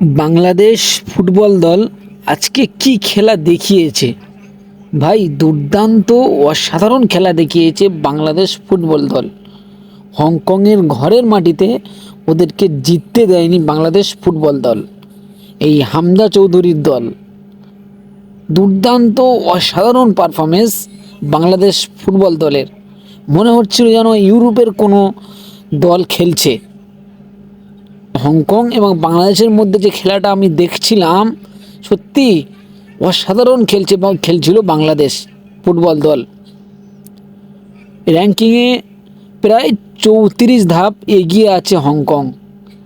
Bangladesh football দল আজকে কি খেলা দেখিয়েছে? ভাই, দুর্দান্ত অসাধারণ খেলা দেখিয়েছে বাংলাদেশ ফুটবল দল। হংকংয়ের ঘরের মাটিতে ওদেরকে জিততে দেয়নি বাংলাদেশ ফুটবল দল। এই হামদা চৌধুরীর দল। দুর্দান্ত অসাধারণ পারফরমেন্স বাংলাদেশ ফুটবল দলের। মনে হচ্ছিল যেন ইউরোপের কোনো দল খেলছে। হংকং এবং বাংলাদেশের মধ্যে যে খেলাটা আমি দেখছিলাম, সত্যি অসাধারণ খেলছে খেলছিল বাংলাদেশ ফুটবল দল। র্যাঙ্কিংয়ে প্রায় চৌত্রিশ ধাপ এগিয়ে আছে হংকং।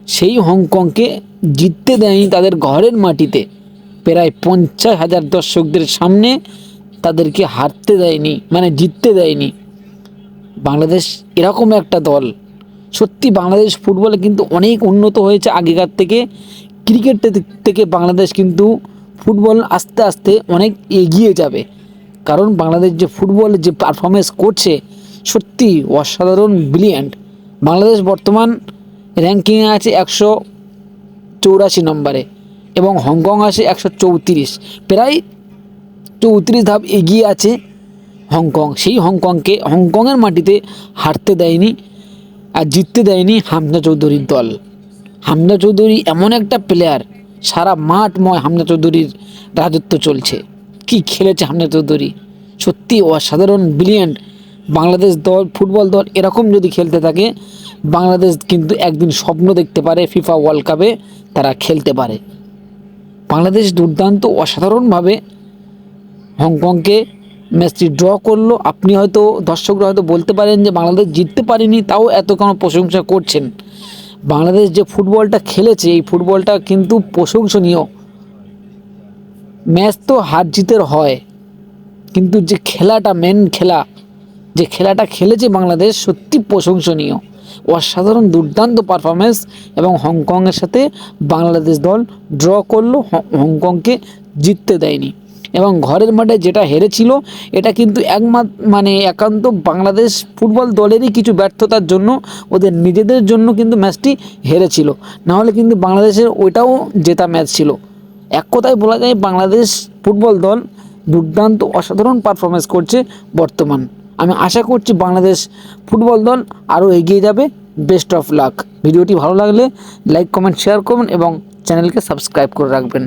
সেই হংকংকে জিততে দেয়নি তাদের ঘরের মাটিতে। প্রায় পঞ্চাশ হাজার দর্শকদের সামনে তাদেরকে হারতে দেয়নি মানে জিততে দেয়নি। বাংলাদেশ এরকম একটা দল। সত্যি বাংলাদেশ ফুটবলে কিন্তু অনেক উন্নত হয়েছে আগেকার থেকে। ক্রিকেট থেকে বাংলাদেশ কিন্তু ফুটবল আস্তে আস্তে অনেক এগিয়ে যাবে। কারণ বাংলাদেশ যে ফুটবল যে পারফরমেন্স করছে, সত্যি অসাধারণ ব্রিলিয়ান্ট বাংলাদেশ বর্তমান র্যাঙ্কিংয়ে আছে একশো চৌরাশি নম্বরে এবং হংকং আছে একশো চৌত্রিশ। প্রায় চৌত্রিশ ধাপ এগিয়ে আছে হংকং। সেই হংকংকে, হংকংয়ের মাটিতে হারতে দেয়নি আর জিততে দেয়নি হামজা চৌধুরীর দল। হামজা চৌধুরী এমন একটা প্লেয়ার সারা মাঠময় হামজা চৌধুরীর রাজত্ব চলছে। কি খেলেছে হামজা চৌধুরী? সত্যি অসাধারণ ব্রিলিয়ান্ট বাংলাদেশ দল, ফুটবল দল এরকম যদি খেলতে থাকে, বাংলাদেশ কিন্তু একদিন স্বপ্ন দেখতে পারে ফিফা ওয়ার্ল্ড কাপে তারা খেলতে পারে। বাংলাদেশ দুর্দান্ত, অসাধারণভাবে হংকংকে ম্যাচটি ড্র করল। আপনি হয়তো দর্শকরা হয়তো বলতে পারেন যে বাংলাদেশ জিততে পারেনি, তাও এত কেন প্রশংসা করছেন? বাংলাদেশ যে ফুটবলটা খেলেছে, এই ফুটবলটা কিন্তু প্রশংসনীয়। ম্যাচ তো হার জিতের হয়, কিন্তু যে খেলাটা মেন খেলা, যে খেলাটা খেলেছে বাংলাদেশ সত্যি প্রশংসনীয়। অসাধারণ দুর্দান্ত পারফরমেন্স এবং হংকংয়ের সাথে বাংলাদেশ দল ড্র করল হংকংকে জিততে দেয়নি। এবং ঘরের মাঠে যেটা হেরেছিল, এটা কিন্তু একমাত্র মানে একান্ত বাংলাদেশ ফুটবল দলেরই কিছু ব্যর্থতার জন্য, ওদের নিজেদের জন্য কিন্তু ম্যাচটি হেরেছিল। নাহলে কিন্তু বাংলাদেশের ওইটাও জেতা ম্যাচ ছিল। এক কথায় বলা যায়, বাংলাদেশ ফুটবল দল দুর্দান্ত অসাধারণ পারফরমেন্স করছে বর্তমান। আমি আশা করছি বাংলাদেশ ফুটবল দল আরও এগিয়ে যাবে। Best of luck. ভিডিওটি ভালো লাগলে লাইক, কমেন্ট, শেয়ার করুন এবং চ্যানেলকে সাবস্ক্রাইব করে রাখবেন।